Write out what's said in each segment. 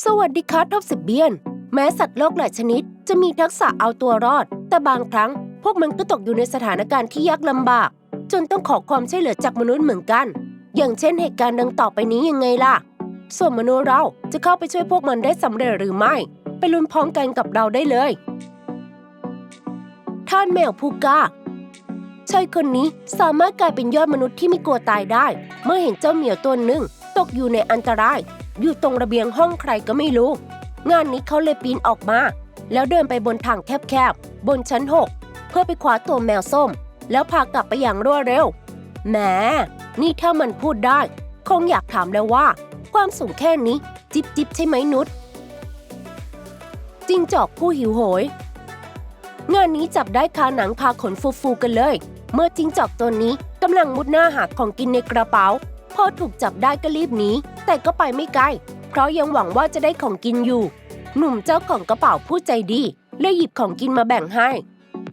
สวัสดีครับท็อปสิบเบียน แม้สัตว์โลกหลายชนิด จะมีทักษะเอาตัวรอด แต่บางครั้ง พวกมันก็ตกอยู่ในสถานการณ์ที่ยากลำบาก จนต้องขอความช่วยเหลือจากมนุษย์เหมือนกัน อย่างเช่นเหตุการณ์ดังต่อไปนี้ยังไงล่ะ ส่วนมนุษย์เราจะเข้าไปช่วยพวกมันได้สำเร็จหรือไม่ ไปลุ้นพร้อมกันกับเราได้เลย ท่านแมวผู้กล้าชายคนนี้สามารถกลายเป็นยอดมนุษย์ที่ไม่กลัวตายได้ เมื่อเห็นเจ้าเหมียวตัวหนึ่งตกอยู่ในอันตราย อยู่ตรงระเบียงห้องใครก็ไม่รู้ งานนี้เขาเลยปีนออกมา แล้วเดินไปบนทางแคบๆ บนชั้น 6 เพื่อไปคว้าตัวแมวส้ม แล้วพากลับไปอย่างรวดเร็วแหมนี่ถ้ามันพูดได้ คงอยากถามแล้วว่า ความสูงแค่นี้ จิบจิบใช่ไหมนุชจิงจอกผู้หิวโหย งานนี้จับได้คาหนังคาขนฟูๆกันเลย เมื่อจิงจอกตัวนี้กำลังมุดหน้าหาของกินในกระเป๋า พอถูกจับได้ก็รีบหนีแต่ก็ไปไม่ไกล เพราะยังหวังว่าจะได้ของกินอยู่ หนุ่มเจ้าของกระเป๋าผู้ใจดีเลยหยิบของกินมาแบ่งให้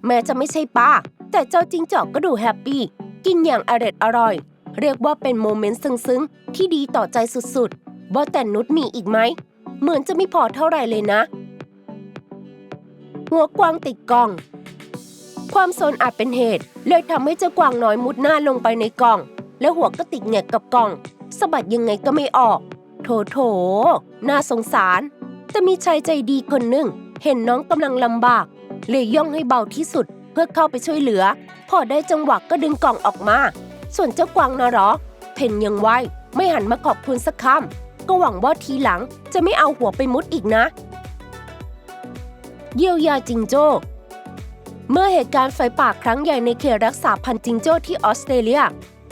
แม้จะไม่ใช่ป้า แต่เจ้าจิงจอกก็ดูแฮปปี้ กินอย่างอร็ดอร่อย เรียกว่าเป็นโมเมนต์ซึ้งๆ ที่ดีต่อใจสุดๆว่าแต่นุชมีอีกไหม เหมือนจะไม่พอเท่าไหร่เลยนะ หัวกวางติดกล่อง ความโซนอาจเป็นเหตุ เลยทำให้เจ้ากวางน้อยมุดหน้าลงไปในกล่อง แล้วหัวก็ติดแงกกับกล่องสะบัดยังไงก็ไม่ออก โถโถ น่าสงสารแต่มีชายใจดีคนหนึ่ง เห็นน้องกำลังลำบาก เลยย่องให้เบาที่สุด เพื่อเข้าไปช่วยเหลือ พอได้จังหวะก็ดึงกล่องออกมา ส่วนเจ้ากวางนะหรอเพนยังไวไม่หันมาขอบคุณสักคำก็หวังว่าทีหลังจะไม่เอาหัวไปมุดอีกนะ เยียวยาจิงโจ้ เมื่อเหตุการณ์ไฟป่าครั้งใหญ่ในเขตรักษาพันธุ์จิงโจ้ที่ออสเตรเลีย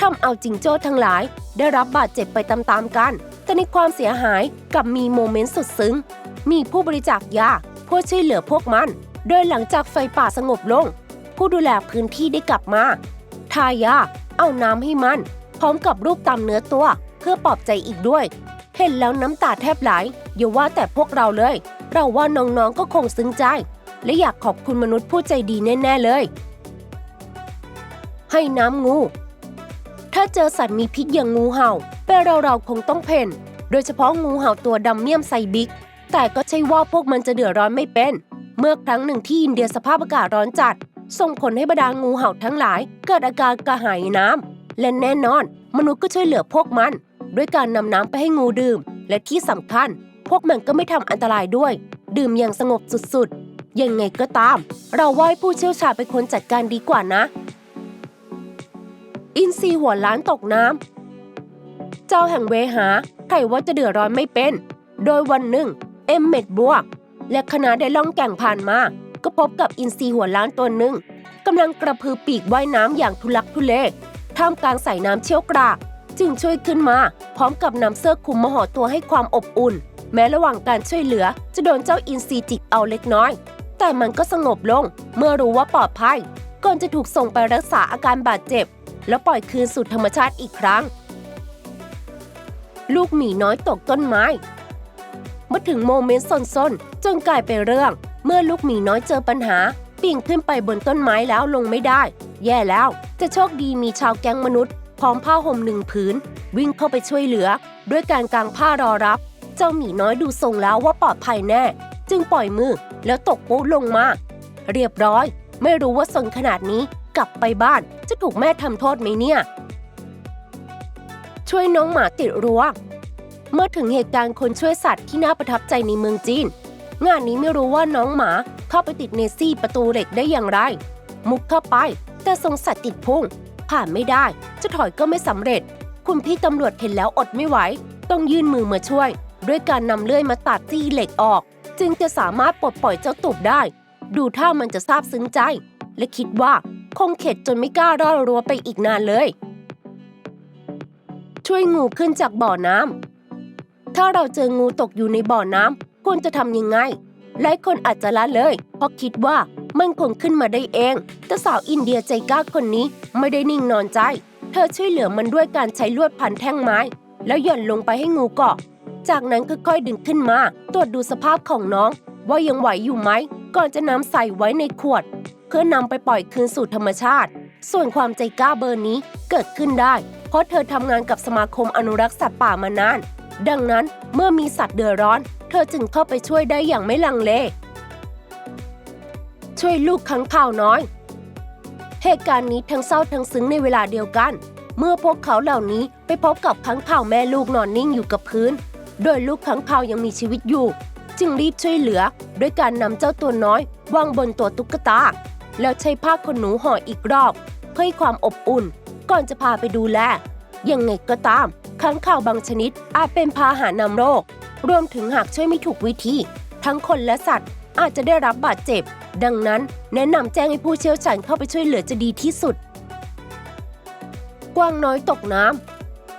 ทำเอาจิงโจ้ทั้งหลาย ได้รับบาดเจ็บไปตามๆกัน แต่ในความเสียหายกลับมีโมเมนต์สุดซึ้ง มีผู้บริจาคยาเพื่อช่วยเหลือพวกมัน โดยหลังจากไฟป่าสงบลง ผู้ดูแลพื้นที่ได้กลับมาทายาเอาน้ำให้มัน พร้อมกับรูปตามเนื้อตัว เพื่อปลอบใจอีกด้วย เห็นแล้วน้ำตาแทบไหลอย่าว่าแต่พวกเราเลย เราว่าน้องๆก็คงซึ้งใจ และอยากขอบคุณมนุษย์ผู้ใจดีแน่ๆเลย ให้น้ำงู ถ้าเจอสัตว์มีพิษอย่างงูเห่าเป็นเราเราๆคงต้องเพ่น โดยเฉพาะงูเห่าตัวดำเมี่ยมไซบิก แต่ก็ใช่ว่าพวกมันจะเดือดร้อนไม่เป็น เมื่อครั้งหนึ่งที่อินเดียสภาพอากาศร้อนจัด ส่งผลให้บรรดางูเห่าทั้งหลาย เกิดอาการกระหายน้ำและแน่นอน มนุษย์ก็ช่วยเหลือพวกมัน ด้วยการนำน้ำไปให้งูดื่ม และที่สำคัญ พวกมันก็ไม่ทำอันตรายด้วย ดื่มอย่างสงบสุดๆยังไงก็ตาม เราว่าให้ผู้เชี่ยวชาญเป็นคนจัดการดีกว่านะ อินทรีหัวล้านตกน้ำ เจ้าแห่งเวหาใครว่าจะเดือดร้อนไม่เป็น โดยวันหนึ่ง เอ็มเม็ดบวก และคณะได้ล่องแก่งผ่านมา ก็พบกับอินทรีหัวล้านตัวหนึ่งกำลังกระพือปีกว่ายน้ำอย่างทุลักทุเลท่ามกลางสายน้ำเชี่ยวกรากจึงช่วยขึ้นมา พร้อมกับนำเสื้อคลุมมาห่อตัวให้ความอบอุ่น แม้ระหว่างการช่วยเหลือ จะโดนเจ้าอินทรีจิกเอาเล็กน้อย แต่มันก็สงบลง เมื่อรู้ว่าปลอดภัย ก่อนจะถูกส่งไปรักษาอาการบาดเจ็บ แล้วปล่อยคืนสู่ธรรมชาติอีกครั้ง ลูกหมีน้อยตกต้นไม้มาถึงโมเมนต์ซนๆ จนกลายเป็นเรื่อง เมื่อลูกหมีน้อยเจอปัญหา ปีนขึ้นไปบนต้นไม้แล้วลงไม่ได้ แย่แล้วจะโชคดีมีชาวแก๊งมนุษย์ พร้อมผ้าห่มหนึ่งผืน วิ่งเข้าไปช่วยเหลือ ด้วยการกางผ้ารอรับ เจ้าหมีน้อยดูทรงแล้วว่าปลอดภัยแน่ จึงปล่อยมือแล้วตกปุ๊ลงมา เรียบร้อย ไม่รู้ว่าสนขนาดนี้ กลับไปบ้าน จะถูกแม่ทำโทษไหมเนี่ย ช่วยน้องหมาติดรั้วเมื่อถึงเหตุการณ์คนช่วยสัตว์ที่น่าประทับใจในเมืองจีน งานนี้ไม่รู้ว่าน้องหมาเข้าไปติดเนซี่ประตูเหล็กได้อย่างไร มุกเข้าไป แต่ทรงสัตว์ติดพุ่ง ผ่านไม่ได้ จะถอยก็ไม่สำเร็จ คุณพี่ตำรวจเห็นแล้วอดไม่ไหว ต้องยื่นมือมาช่วย ด้วยการนำเลื่อยมาตัดซี่เหล็กออก จึงจะสามารถปลดปล่อยเจ้าตุบได้ ดูท่ามันจะซาบซึ้งใจ และคิดว่า คงเข็ดจนไม่กล้ารอดรั้วไปอีกนานเลย ช่วยงูขึ้นจากบ่อน้ำถ้าเราเจองูตกอยู่ในบ่อน้ำควรจะทำยังไงหลายคนอาจจะละเลย เพราะคิดว่ามันคงขึ้นมาได้เอง แต่สาวอินเดียใจกล้าคนนี้ไม่ได้นิ่งนอนใจ เธอช่วยเหลือมันด้วยการใช้ลวดพันแท่งไม้ แล้วหย่อนลงไปให้งูเกาะ จากนั้นค่อยๆดึงขึ้นมา ตรวจดูสภาพของน้อง ว่ายังไหวอยู่ไหม ก่อนจะนำใส่ไว้ในขวด เพื่อนำไปปล่อยคืนสู่ธรรมชาติ ส่วนความใจกล้าเบอร์นี้เกิดขึ้นได้ เพราะเธอทำงานกับสมาคมอนุรักษ์สัตว์ป่ามานาน ดังนั้นเมื่อมีสัตว์เดือดร้อน เธอจึงเข้าไปช่วยได้อย่างไม่ลังเล ช่วยลูกขังข่าวน้อย เหตุการณ์นี้ทั้งเศร้าทั้งซึ้งในเวลาเดียวกัน เมื่อพวกเขาเหล่านี้ไปพบกับขังข่าวแม่ลูกนอนนิ่งอยู่กับพื้น โดยลูกขังข่าวยังมีชีวิตอยู่ จึงรีบช่วยเหลือ ด้วยการนำเจ้าตัวน้อยวางบนตัวตุ๊กตา แล้วใช้ผ้าขนหนูห่ออีกรอบ เพื่อให้ความอบอุ่น ก่อนจะพาไปดูแล ยังไงก็ตาม ค้างข่าวบางชนิดอาจเป็นพาหะนำโรค รวมถึงหากช่วยไม่ถูกวิธี ทั้งคนและสัตว์ อาจจะได้รับบาดเจ็บ ดังนั้นแนะนำแจ้งให้ผู้เชี่ยวชาญเข้าไปช่วยเหลือจะดีที่สุด กวางน้อยตกน้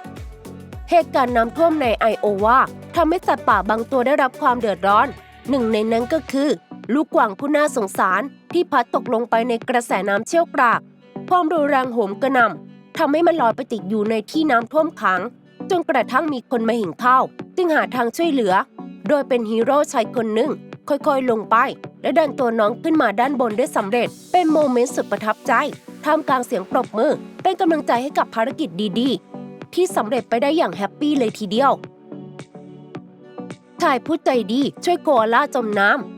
ำเหตุการณ์น้ำท่วมในไอโอวาทำให้สัตว์ป่าบางตัวได้รับความเดือดร้อน หนึ่งในนั้นก็คือ ลูกกวางผู้น่าสงสารที่พัดตกลงไปในกระแสน้ำเชี่ยวกรากความรุนแรงโหมกระหน่ำทำให้มันลอยไปติดอยู่ในที่น้ำท่วมขัง จนกระทั่งมีคนมาเห็นเข้า จึงหาทางช่วยเหลือ โดยเป็นฮีโร่ชายคนหนึ่งค่อยๆ ลงไป และดันตัวน้องขึ้นมาด้านบนได้สำเร็จ เป็นโมเมนต์สุดประทับใจท่ามกลางเสียงปรบมือ เป็นกำลังใจให้กับภารกิจดีๆ ที่สำเร็จไปได้อย่างแฮปปี้เลยทีเดียวชายผู้ใจดีช่วยโกอาล่าจมน้ำ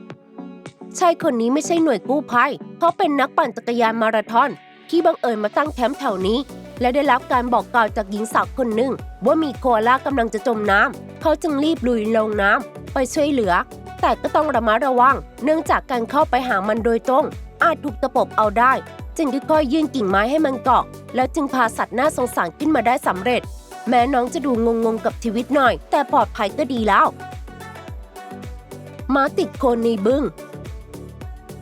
ชายคนนี้ไม่ใช่หน่วยกู้ภัย เขาเป็นนักปั่นจักรยานมาราธอน ที่บังเอิญมาตั้งแคมป์แถวนี้ และได้รับการบอกกล่าวจากหญิงสาวคนหนึ่ง ว่ามีโคอาล่ากำลังจะจมน้ำ เขาจึงรีบลุยลงน้ำไปช่วยเหลือ แต่ก็ต้องระมัดระวัง เนื่องจากการเข้าไปหามันโดยตรง อาจถูกตะปบเอาได้ จึงค่อยยื่นกิ่งไม้ให้มันเกาะ แล้วจึงพาสัตว์น่าสงสารขึ้นมาได้สำเร็จ แม้น้องจะดูงงๆกับชีวิตหน่อย แต่ปลอดภัยก็ดีแล้วม้าติดโคนในบึง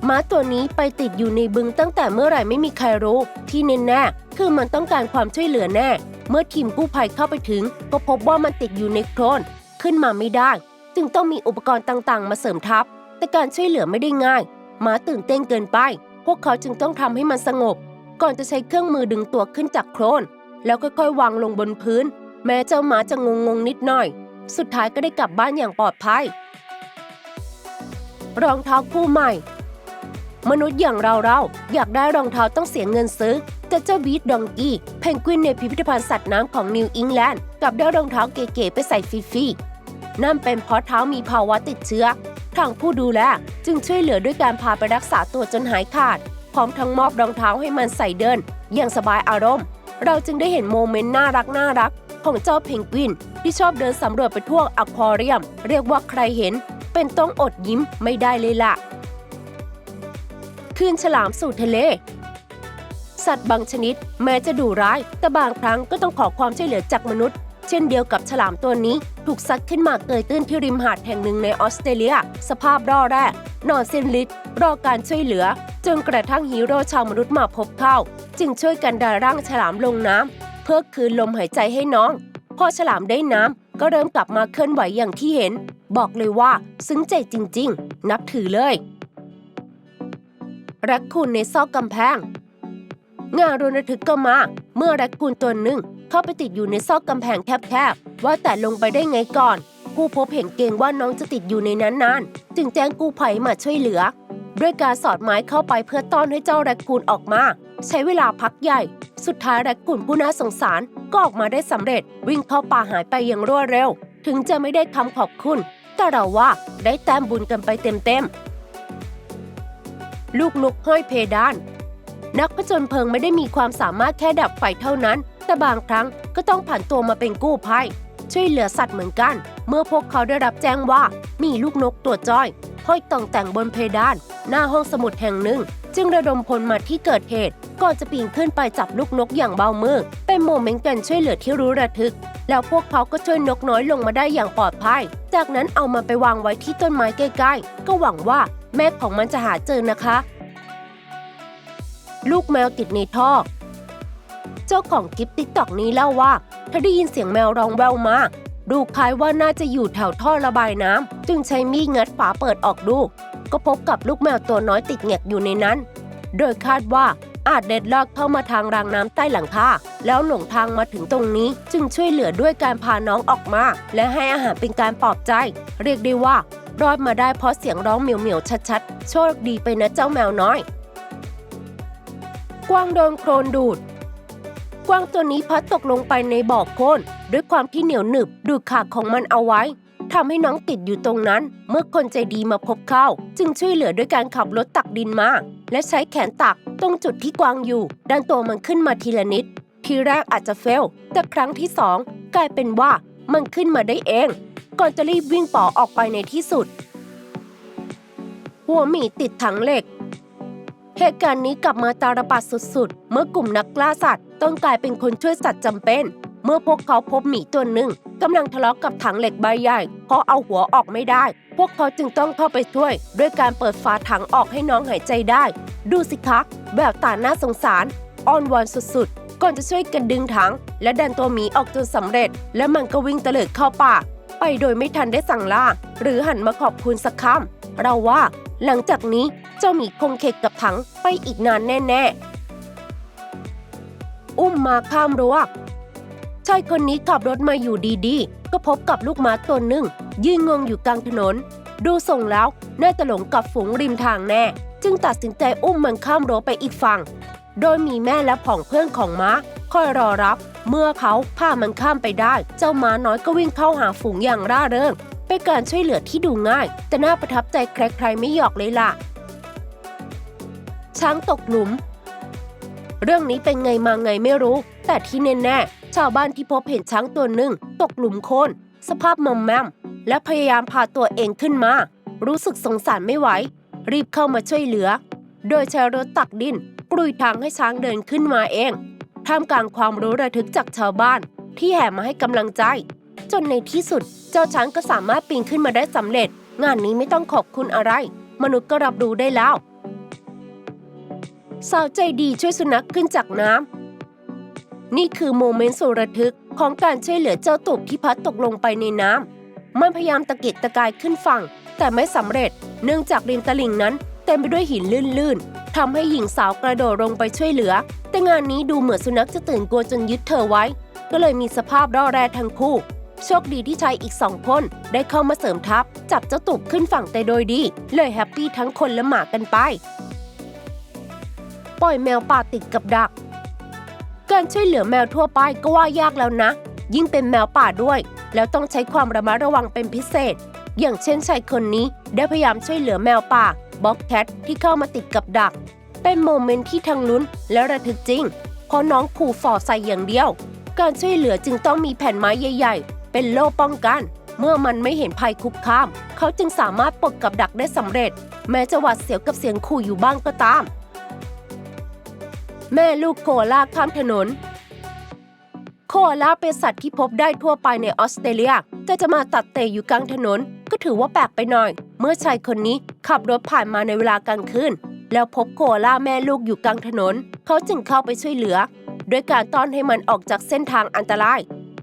ม้าตัวนี้ไปติดอยู่ในบึงตั้งแต่เมื่อไหร่ไม่มีใครรู้ ที่แน่ๆคือมันต้องการความช่วยเหลือแน่ เมื่อทีมกู้ภัยเข้าไปถึง ก็พบว่ามันติดอยู่ในโคลนขึ้นมาไม่ได้ จึงต้องมีอุปกรณ์ต่างๆ มาเสริมทัพแต่การช่วยเหลือไม่ได้ง่ายม้าตื่นเต้นเกินไป พวกเขาจึงต้องทำให้มันสงบ ก่อนจะใช้เครื่องมือดึงตัวขึ้นจากโคลนแล้วค่อยๆวางลงบนพื้น แม้เจ้าหมาจะงงๆนิดหน่อย สุดท้ายก็ได้กลับบ้านอย่างปลอดภัย รองเท้าคู่ใหม่ มนุษย์อย่างเราเราๆ อยากได้รองเท้าต้องเสียเงินซื้อ แต่เจ้าบีทดองกี้เพนกวินในพิพิธภัณฑ์สัตว์น้ำของนิวอิงแลนด์กลับได้รองเท้าเก๋ๆไปใส่ฟรีๆนั่นเป็นเพราะเท้ามีภาวะติดเชื้อ ทางผู้ดูแลจึงช่วยเหลือด้วยการพาไปรักษาตัวจนหายขาด พร้อมทั้งมอบรองเท้าให้มันใส่เดิน อย่างสบายอารมณ์ เราจึงได้เห็นโมเมนต์น่ารักน่ารักของเจ้าเพนกวิน ที่ชอบเดินสำรวจไปทั่วอควาเรียม เรียกว่าใครเห็น เป็นต้องอดยิ้มไม่ได้เลยล่ะ คืนฉลามสู่ทะเล สัตว์บางชนิดแม้จะดุร้าย แต่บางครั้งก็ต้องขอความช่วยเหลือจากมนุษย์ เช่นเดียวกับฉลามตัวนี้ ถูกซัดขึ้นมาเกยตื้นที่ริมหาดแห่งหนึ่งในออสเตรเลีย สภาพร่อแร่นอนสิ้นฤทธิ์รอการช่วยเหลือ จนกระทั่งฮีโร่ชาวมนุษย์มาพบเข้า จึงช่วยกันดันร่างฉลามลงน้ำเพื่อคืนลมหายใจให้น้องพอฉลามได้น้ำก็เริ่มกลับมาเคลื่อนไหวอย่างที่เห็น บอกเลยว่าซึ้งใจจริง ๆ นับถือเลย แรคคูนในซอกกำแพง งานรณทึกก็มา เมื่อแรคคูนตัวหนึ่งเข้าไปติดอยู่ในซอกกำแพงแคบๆ ว่าแต่ลงไปได้ไงก่อน ผู้พบเห็นเกงว่าน้องจะติดอยู่ในนั้นนาน จึงแจ้งกู้ภัยมาช่วยเหลือ ด้วยการสอดไม้เข้าไปเพื่อต้อนให้เจ้าแรคคูนออกมา ใช้เวลาพักใหญ่ สุดท้ายแรคคูนผู้น่าสงสารก็ออกมาได้สำเร็จ วิ่งเข้าป่าหายไปอย่างรวดเร็ว ถึงจะไม่ได้คำขอบคุณ แต่เราว่าได้แต้มบุญกันไปเต็มๆ ลูกนกห้อยเพดาน นักผจญเพลิงไม่ได้มีความสามารถแค่ดับไฟเท่านั้น แต่บางครั้งก็ต้องผ่านตัวมาเป็นกู้ภัย ช่วยเหลือสัตว์เหมือนกัน เมื่อพวกเขาได้รับแจ้งว่ามีลูกนกตัวจ้อยห้อยต่องแต่งบนเพดาน หน้าห้องสมุดแห่งหนึ่ง จึงระดมพลมาที่เกิดเหตุก่อนจะปีนขึ้นไปจับลูกนกอย่างเบามือ เป็นโมเมนต์การช่วยเหลือที่รู้ระทึก แล้วพวกเขาก็ช่วยนกน้อยลงมาได้อย่างปลอดภัย จากนั้นเอามันไปวางไว้ที่ต้นไม้ใกล้ๆ ก็หวังว่าแม่ของมันจะหาเจอนะคะ ลูกแมวติดในท่อ เจ้าของคลิปติ๊กตอกนี้เล่าว่าเธอได้ยินเสียงแมวร้องแววมา ดูคล้ายว่าน่าจะอยู่แถวท่อระบายน้ำจึงใช้มีดงัดฝาเปิดออกดู ก็พบกับลูกแมวตัวน้อยติดแงกอยู่ในนั้น โดยคาดว่า อาจเด็ดลอดเข้ามาทางรางน้ำใต้หลังคาแล้วหลงทางมาถึงตรงนี้จึงช่วยเหลือด้วยการพาน้องออกมา และให้อาหารเป็นการปลอบใจ เรียกได้ว่ารอดมาได้เพราะเสียงร้องเหมียวๆชัดๆ โชคดีไปนะเจ้าแมวน้อย กวางโดนโคลนดูด กวางตัวนี้พัดตกลงไปในบ่อโคลนด้วยความที่เหนียวหนึบดูดขาของมันเอาไว้ ทำให้น้องติดอยู่ตรงนั้น เมื่อคนใจดีมาพบเข้า จึงช่วยเหลือด้วยการขับรถตักดินมา และใช้แขนตักตรงจุดที่กวางอยู่ ดันตัวมันขึ้นมาทีละนิด ทีแรกอาจจะเฟล แต่ครั้งที่สองกลายเป็นว่ามันขึ้นมาได้เอง ก่อนจะรีบวิ่งป่อออกไปในที่สุด หัวหมีติดถังเหล็กเหตุการณ์นี้กลับมาตาลปัดสุดๆ เมื่อกลุ่มนักล่าสัตว์ต้องกลายเป็นคนช่วยสัตว์จำเป็น เมื่อพวกเขาพบหมีตัวหนึ่งกำลังทะเลาะกกับถังเหล็กใบใหญ่เพราะเอาหัวออกไม่ได้ พวกเขาจึงต้องเข้าไปช่วย ด้วยการเปิดฝาถังออกให้น้องหายใจได้ ดูสิคะแบบตาน่าสงสารอ้อนวอนสุดๆ ก่อนจะช่วยกันดึงถัง และดันตัวหมีออกจนสำเร็จ และมันก็วิ่งเตลิดเข้าป่า ไปโดยไม่ทันได้สั่งลาหรือหันมาขอบคุณสักคำเราว่า หลังจากนี้เจ้าหมีคงเข็ดกับถังไปอีกนานแน่ ๆ อุ้มมาข้ามรั้ว ชายคนนี้ขับรถมาอยู่ดีๆ ก็พบกับลูกม้าตัวหนึ่ง ยืนงงอยู่กลางถนน ดูส่งแล้วน่าจะหลงกับฝูงริมทางแน่ จึงตัดสินใจอุ้มมันข้ามรั้วไปอีกฝั่ง โดยมีแม่และผองเพื่อนของม้าคอยรอรับ เมื่อเขาพามันข้ามไปได้ เจ้าม้าน้อยก็วิ่งเข้าหาฝูงอย่างร่าเริง เป็นการช่วยเหลือที่ดูง่าย แต่น่าประทับใจใครๆไม่หยอกเลยล่ะ ช้างตกหลุม เรื่องนี้เป็นไงมาไงไม่รู้ แต่ที่แน่ๆ ชาวบ้านที่พบเห็นช้างตัวหนึ่งตกหลุมโคลนสภาพมอมแมม และพยายามพาตัวเองขึ้นมา รู้สึกสงสารไม่ไหว รีบเข้ามาช่วยเหลือ โดยใช้รถตักดินกลุยทางให้ช้างเดินขึ้นมาเอง ท่ามกลางความรู้ระทึกจากชาวบ้าน ที่แห่มาให้กำลังใจ จนในที่สุด เจ้าช้างก็สามารถปีนขึ้นมาได้สำเร็จ งานนี้ไม่ต้องขอบคุณอะไร มนุษย์ก็รับรู้ได้แล้ว สาวใจดีช่วยสุนัขขึ้นจากน้ำ นี่คือโมเมนต์สุดระทึกของการช่วยเหลือเจ้าตุกที่พัดตกลงไปในน้ำมันพยายามตะเกียกตะกายขึ้นฝั่ง แต่ไม่สำเร็จ เนื่องจากริมตลิ่งนั้น เต็มไปด้วยหินลื่นๆทำให้หญิงสาวกระโดดลงไปช่วยเหลือ แต่งานนี้ดูเหมือนสุนัขจะตื่นกลัวจนยึดเธอไว้ ก็เลยมีสภาพร่อแร่ทั้งคู่ โชคดีที่ชายอีกสองคนได้เข้ามาเสริมทัพ จับเจ้าตุกขึ้นฝั่งแต่โดยดี เลยแฮปปี้ทั้งคนและหมากันไป ปล่อยแมวป่าติดกับดัก การช่วยเหลือแมวทั่วไปก็ว่ายากแล้วนะ ยิ่งเป็นแมวป่าด้วย แล้วต้องใช้ความระมัดระวังเป็นพิเศษ อย่างเช่นชายคนนี้ได้พยายามช่วยเหลือแมวป่าบ็อกแคทที่เข้ามาติดกับดัก เป็นโมเมนต์ที่ทั้งลุ้นและระทึกจริงเพราะน้องขู่ฝ่อใส่อย่างเดียว การช่วยเหลือจึงต้องมีแผ่นไม้ใหญ่ ๆ เป็นโล่ป้องกัน เมื่อมันไม่เห็นภัยคุกคาม เขาจึงสามารถปลดกับดักได้สำเร็จ แม้จะหวาดเสียวกับเสียงขู่อยู่บ้างก็ตาม แม่ลูกโคลาข้ามถนน โคลาเป็นสัตว์ที่พบได้ทั่วไปในออสเตรเลีย แต่จะมาตัดเตะอยู่กลางถนน ก็ถือว่าแปลกไปหน่อย เมื่อชายคนนี้ขับรถผ่านมาในเวลากลางคืนแล้วพบโคลาแม่ลูกอยู่กลางถนน เขาจึงเข้าไปช่วยเหลือด้วยการต้อนให้มันออกจากเส้นทางอันตราย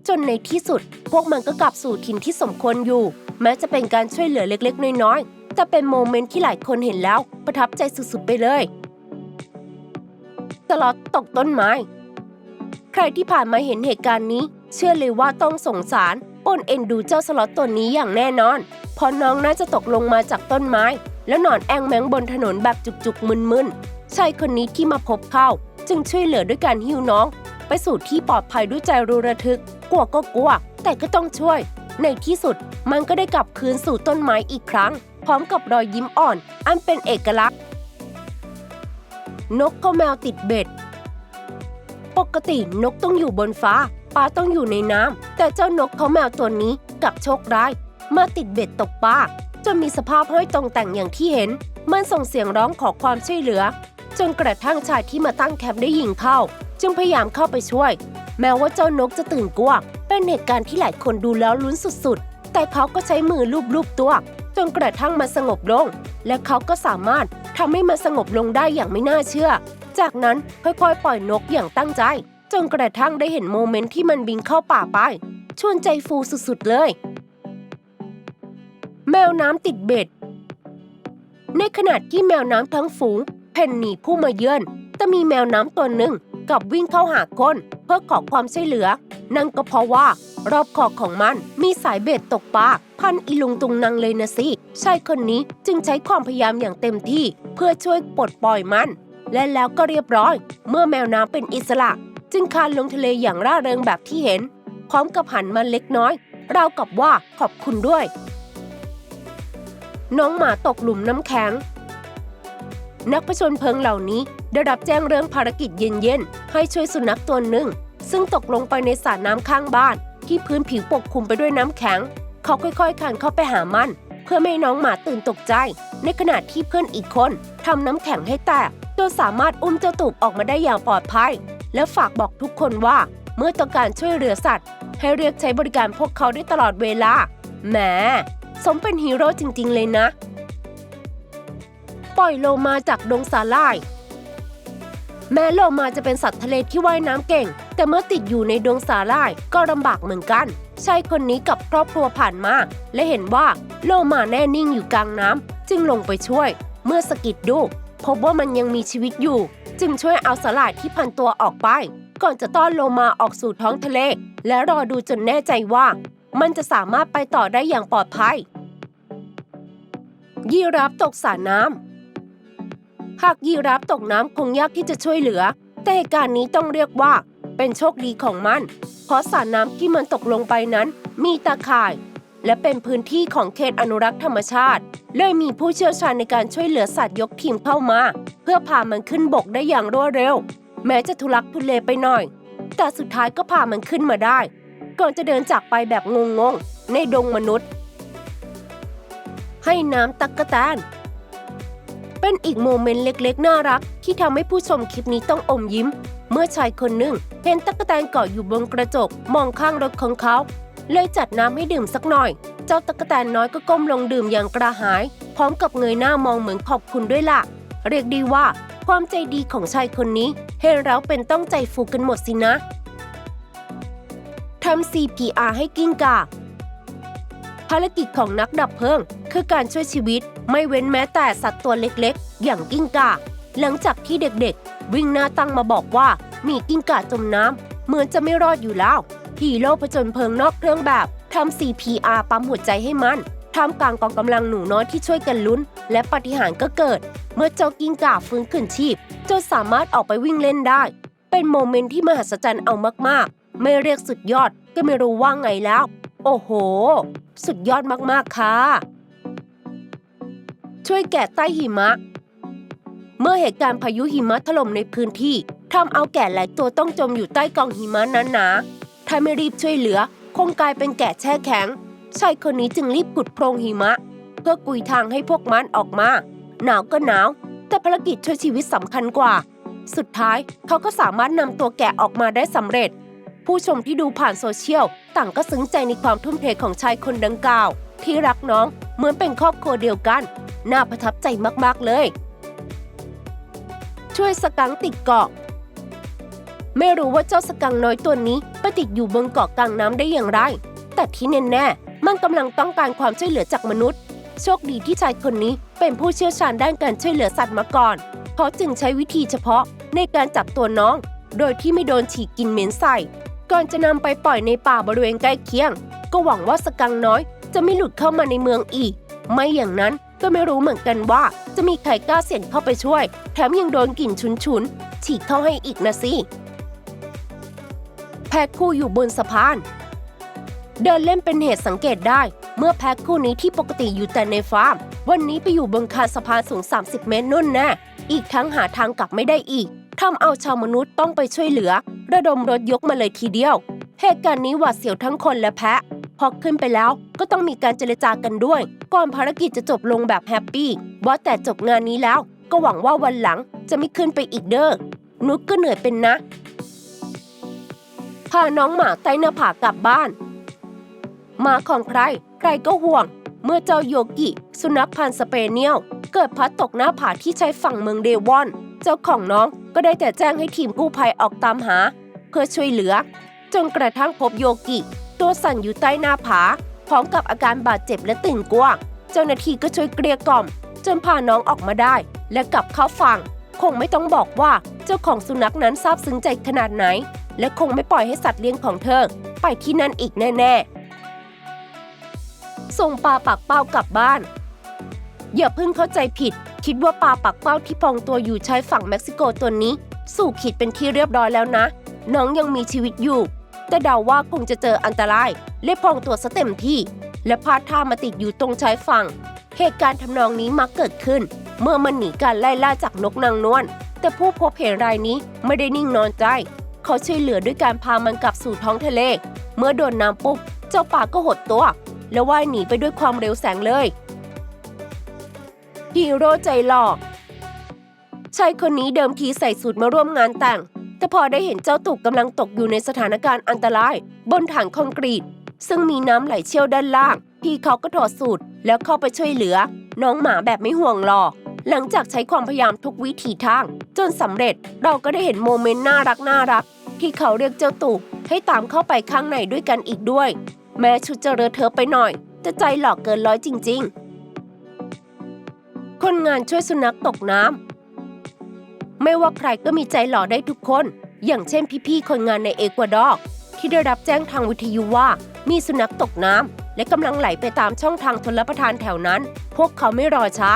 จนในที่สุด พวกมันก็กลับสู่ถิ่นที่สมควรอยู่ แม้จะเป็นการช่วยเหลือเล็กๆ น้อยๆแต่เป็นโมเมนต์ที่หลายคนเห็นแล้ว ประทับใจสุดๆไปเลย สล็อตตกต้นไม้ ใครที่ผ่านมาเห็นเหตุการณ์นี้ เชื่อเลยว่าต้องสงสารปนเอ็นดูเจ้าสล็อตตัวนี้อย่างแน่นอน เพราะน้องน่าจะตกลงมาจากต้นไม้ แล้วนอนแองแมงบนถนนแบบจุกๆมึนๆชายคนนี้ที่มาพบเข้า จึงช่วยเหลือด้วยการหิ้วน้อง ไปสู่ที่ปลอดภัยด้วยใจรูระทึก กลัวก็กลัว แต่ก็ต้องช่วย ในที่สุดมันก็ได้กลับคืนสู่ต้นไม้อีกครั้ง พร้อมกับรอยยิ้มอ่อน อันเป็นเอกลักษณ์ นกก็แมวติดเบ็ด ปกตินกต้องอยู่บนฟ้าปลาต้องอยู่ในน้ำแต่เจ้านกเขาแมวตัวนี้กลับโชคร้าย มาติดเบ็ดตกปลาจนมีสภาพห้อยตรงแต่งอย่างที่เห็น มันส่งเสียงร้องขอความช่วยเหลือ จนกระทั่งชายที่มาตั้งแคมป์ได้ยิงเข้า จึงพยายามเข้าไปช่วย แม้ว่าเจ้านกจะตื่นกลัวเป็นเหตุการณ์ที่หลายคนดูแล้วลุ้นสุดๆ แต่เขาก็ใช้มือลูบๆตัว จนกระทั่งมันสงบลง และเขาก็สามารถทำให้มันสงบลงได้อย่างไม่น่าเชื่อ จากนั้นค่อยๆ ปล่อยนกอย่างตั้งใจ จนกระทั่งได้เห็นโมเมนต์ที่มันบินเข้าป่าไป ชวนใจฟูสุดๆเลย แมวน้ำติดเบ็ด ในขณะที่แมวน้ำทั้งฝูง เพ่นหนีผู้มาเยือน แต่มีแมวน้ำตัวหนึ่ง กับวิ่งเข้าหาคนเพื่อขอความช่วยเหลือ นั่นก็เพราะว่ารอบคอของมันมีสายเบ็ดตกปลาพันอีลุงตุงนางเลยนะสิชายคนนี้จึงใช้ความพยายามอย่างเต็มที่ เพื่อช่วยปลดปล่อยมัน และแล้วก็เรียบร้อย เมื่อแมวน้ำเป็นอิสระ จึงคานลงทะเลอย่างร่าเริงแบบที่เห็น พร้อมกับหันมาเล็กน้อยราวกับว่าขอบคุณด้วย น้องหมาตกหลุมน้ำแข็ง นักผจญเพลิงเหล่านี้ ได้รับแจ้งเรื่องภารกิจเย็นๆ ให้ช่วยสุนัขตัวหนึ่ง ซึ่งตกลงไปในสระน้ำข้างบ้าน ที่พื้นผิวปกคลุมไปด้วยน้ำแข็ง เขาค่อยๆคลานเข้าไปหามัน เพื่อไม่น้องหมาตื่นตกใจ ในขณะที่เพื่อนอีกคนทำน้ำแข็งให้แตกจนสามารถอุ้มเจ้าตูบออกมาได้อย่างปลอดภัย และฝากบอกทุกคนว่า เมื่อต้องการช่วยเหลือสัตว์ ให้เรียกใช้บริการพวกเขาได้ตลอดเวลาแหมสมเป็นฮีโร่จริงๆ เลยนะ ปล่อยโลมาจากดงสาหร่าย แม้โลมาจะเป็นสัตว์ทะเลที่ว่ายน้ำเก่ง แต่เมื่อติดอยู่ในดวงสาหร่ายก็ลำบากเหมือนกันชายคนนี้กับครอบครัวผ่านมา และเห็นว่าโลมาแน่นิ่งอยู่กลางน้ำจึงลงไปช่วย เมื่อสกิดดู พบว่ามันยังมีชีวิตอยู่ จึงช่วยเอาสาหร่ายที่พันตัวออกไป ก่อนจะต้อนโลมาออกสู่ท้องทะเล และรอดูจนแน่ใจว่า มันจะสามารถไปต่อได้อย่างปลอดภัยยีราฟตกสระน้ำ หากยีราฟตกน้ำคงยากที่จะช่วยเหลือ แต่เหตุการณ์นี้ต้องเรียกว่า เป็นโชคดีของมัน เพราะสระน้ำที่มันตกลงไปนั้น มีตาข่าย และเป็นพื้นที่ของเขตอนุรักษ์ธรรมชาติ เลยมีผู้เชี่ยวชาญในการช่วยเหลือสัตว์ยกทีมเข้ามา เพื่อพามันขึ้นบกได้อย่างรวดเร็ว แม้จะทุลักทุเลไปหน่อย แต่สุดท้ายก็พามันขึ้นมาได้ ก่อนจะเดินจากไปแบบงงๆในดงมนุษย์ ให้น้ำตักกะแตน เป็นอีกโมเมนต์เล็กๆ น่ารัก ที่ทำให้ผู้ชมคลิปนี้ต้องอมยิ้ม เมื่อชายคนหนึ่งเห็นตักกแตนเกาะอยู่บนกระจก มองข้างรถของเขา เลยจัดน้ำให้ดื่มสักหน่อย เจ้าตักกแตนน้อยก็ก้มลงดื่มอย่างกระหาย พร้อมกับเงยหน้ามองเหมือนขอบคุณด้วยล่ะ เรียกดีว่า ความใจดีของชายคนนี้เห็นแล้วเป็นต้องใจฟูกันหมดสินะทำ CPR ให้กิ้งก่าภารกิจของนักดับเพลิง คือการช่วยชีวิต ไม่เว้นแม้แต่สัตว์ตัวเล็กๆ อย่างกิ้งก่า หลังจากที่เด็กๆ วิ่งหน้าตั้งมาบอกว่า มีกิ้งก่าจมน้ำเหมือนจะไม่รอดอยู่แล้วฮีโร่ผจญเพลิงนอกเครื่องแบบทำ CPR ปั๊มหัวใจให้มันท่ามกลางกองกำลังหนูน้อยที่ช่วยกันลุ้น และปฏิหารก็เกิด เมื่อเจ้ากิ้งก่าฟื้นขึ้นชีพจนสามารถออกไปวิ่งเล่นได้ เป็นโมเมนต์ที่มหัศจรรย์เอามากๆ ไม่เรียกสุดยอดก็ไม่รู้ว่าไงแล้ว โอ้โห สุดยอดมากๆค่ะ ช่วยแกะใต้หิมะ เมื่อเหตุการณ์พายุหิมะถล่มในพื้นที่ทำเอาแกะหลายตัวต้องจมอยู่ใต้กองหิมะนั้นหนาถ้าไม่รีบช่วยเหลือ คงกลายเป็นแกะแช่แข็งชายคนนี้จึงรีบขุดโพรงหิมะ เพื่อกุยทางให้พวกมันออกมา หนาวก็หนาว แต่ภารกิจช่วยชีวิตสำคัญกว่า สุดท้ายเขาก็สามารถนำตัวแกะออกมาได้สำเร็จ ผู้ชมที่ดูผ่านโซเชียล ต่างก็ซึ้งใจในความทุ่มเทของชายคนดังกล่าว ที่รักน้องเหมือนเป็นครอบครัวเดียวกัน น่าประทับใจมากๆเลย ช่วยสกังติดเกาะ ไม่รู้ว่าเจ้าสกังน้อยตัวนี้ไปติดอยู่บนเกาะกลางน้ำได้อย่างไร แต่ที่แน่ๆมันกำลังต้องการความช่วยเหลือจากมนุษย์ โชคดีที่ชายคนนี้เป็นผู้เชี่ยวชาญด้านการช่วยเหลือสัตว์มาก่อนเขาจึงใช้วิธีเฉพาะในการจับตัวน้อง โดยที่ไม่โดนฉีกกินเหม็นใส่ ก่อนจะนำไปปล่อยในป่าบริเวณใกล้เคียง ก็หวังว่าสกังน้อย จะไม่หลุดเข้ามาในเมืองอีก ไม่อย่างนั้นก็ไม่รู้เหมือนกันว่า จะมีใครกล้าเสี่ยงเข้าไปช่วย แถมยังโดนกลิ่นฉุนๆฉีกเข้าให้อีกนะสิแพ็คคู่อยู่บนสะพาน เดินเล่นเป็นเหตุสังเกตได้ เมื่อแพ็คคู่นี้ที่ปกติอยู่แต่ในฟาร์ม วันนี้ไปอยู่บนคานสะพานสูง 30 เมตรนุ่นแน่อีกทั้งหาทางกลับไม่ได้อีกทำเอาชาวมนุษย์ต้องไปช่วยเหลือ ระดมรถยกมาเลยทีเดียว เหตุการณ์นี้หวาดเสียวทั้งคนและแพะ พอขึ้นไปแล้วก็ต้องมีการเจรจากันด้วย ก่อนภารกิจจะจบลงแบบแฮปปี้ว่าแต่จบงานนี้แล้ว ก็หวังว่าวันหลังจะไม่ขึ้นไปอีกเด้อนุกก็เหนื่อยเป็นนะ พาน้องหมาใต้หน้าผากลับบ้านหมาของใคร ใครก็ห่วง เมื่อเจ้าโยกิ สุนัขพันธุ์สเปเนียล เกิดพลัดตกหน้าผาที่ใช้ฝั่งเมืองเดวอน เจ้าของน้องก็ได้แต่แจ้งให้ทีมกู้ภัยออกตามหา เพื่อช่วยเหลือ จนกระทั่งพบโยกิ ตัวสั่นอยู่ใต้หน้าผา พร้อมกับอาการบาดเจ็บและตื่นกลัวเจ้าหน้าที่ก็ช่วยเกลี้ยกล่อม จนพาน้องออกมาได้ และกลับเข้าฝั่ง คงไม่ต้องบอกว่าเจ้าของสุนัขนั้นซาบซึ้งใจขนาดไหน และคงไม่ปล่อยให้สัตว์เลี้ยงของเธอ ไปที่นั่นอีกแน่ๆ ส่งปลาปากเป้ากลับบ้าน อย่าเพิ่งเข้าใจผิด คิดว่าปลาปากเป้าที่พองตัวอยู่ชายฝั่งเม็กซิโกตัวนี้ สู่ขีดเป็นที่เรียบร้อยแล้วนะ น้องยังมีชีวิตอยู่ แต่เดาว่าคงจะเจออันตรายเลยพองตัวซะเต็มที่ และพาดท่ามาติดอยู่ตรงชายฝั่ง เหตุการณ์ทำนองนี้มักเกิดขึ้น เมื่อมันหนีการไล่ล่าจากนกนางนวลแต่ผู้พบเห็นรายนี้ไม่ได้นิ่งนอนใจ เขาช่วยเหลือด้วยการพามันกลับสู่ท้องทะเล เมื่อโดนน้ำปุ๊บเจ้าป่าก็หดตัว แล้วว่ายหนีไปด้วยความเร็วแสงเลยฮีโร่ใจหลอกชายคนนี้เดิมทีใส่สูตรมาร่วมงานแต่ง พอได้เห็นเจ้าตุกกำลังตกอยู่ในสถานการณ์อันตราย บนถังคอนกรีต ซึ่งมีน้ำไหลเชี่ยวด้านล่าง พี่เขาก็ถอดสูตรแล้วเข้าไปช่วยเหลือ น้องหมาแบบไม่ห่วงหรอก หลังจากใช้ความพยายามทุกวิถีทาง จนสำเร็จเราก็ได้เห็นโมเมนต์น่ารักน่ารัก ที่เขาเรียกเจ้าตุกให้ตามเข้าไปข้างในด้วยกันอีกด้วย แม้ชุดจะเลอเทอไปหน่อย แต่ใจหลอกเกินร้อยจริง ๆ คนงานช่วยสุนัขตกน้ำ ไม่ว่าใครก็มีใจหล่อได้ทุกคน อย่างเช่นพี่ๆคนงานในเอกวาดอร์ที่ได้รับแจ้งทางวิทยุว่ามีสุนัขตกน้ำและกำลังไหลไปตามช่องทางชนรับประทานแถวนั้น พวกเขาไม่รอช้า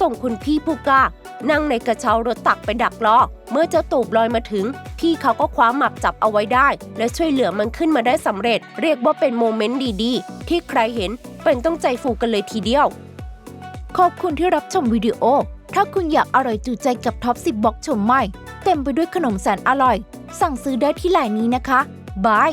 ส่งคุณพี่ผู้กล้า นั่งในกระเช้ารถตักไปดักรอเมื่อเจ้าตูบลอยมาถึง พี่เขาก็คว้าหมับจับเอาไว้ได้ และช่วยเหลือมันขึ้นมาได้สำเร็จ เรียกว่าเป็นโมเมนต์ดีๆ ที่ใครเห็นเป็นต้องใจฟูกันเลยทีเดียว ขอบคุณที่รับชมวิดีโอ ถ้าคุณอยากอร่อยจูใจกับท็อป 10บล็อกชมใหม่ เต็มไปด้วยขนมแสนอร่อย สั่งซื้อได้ที่ไลน์นี้นะคะบาย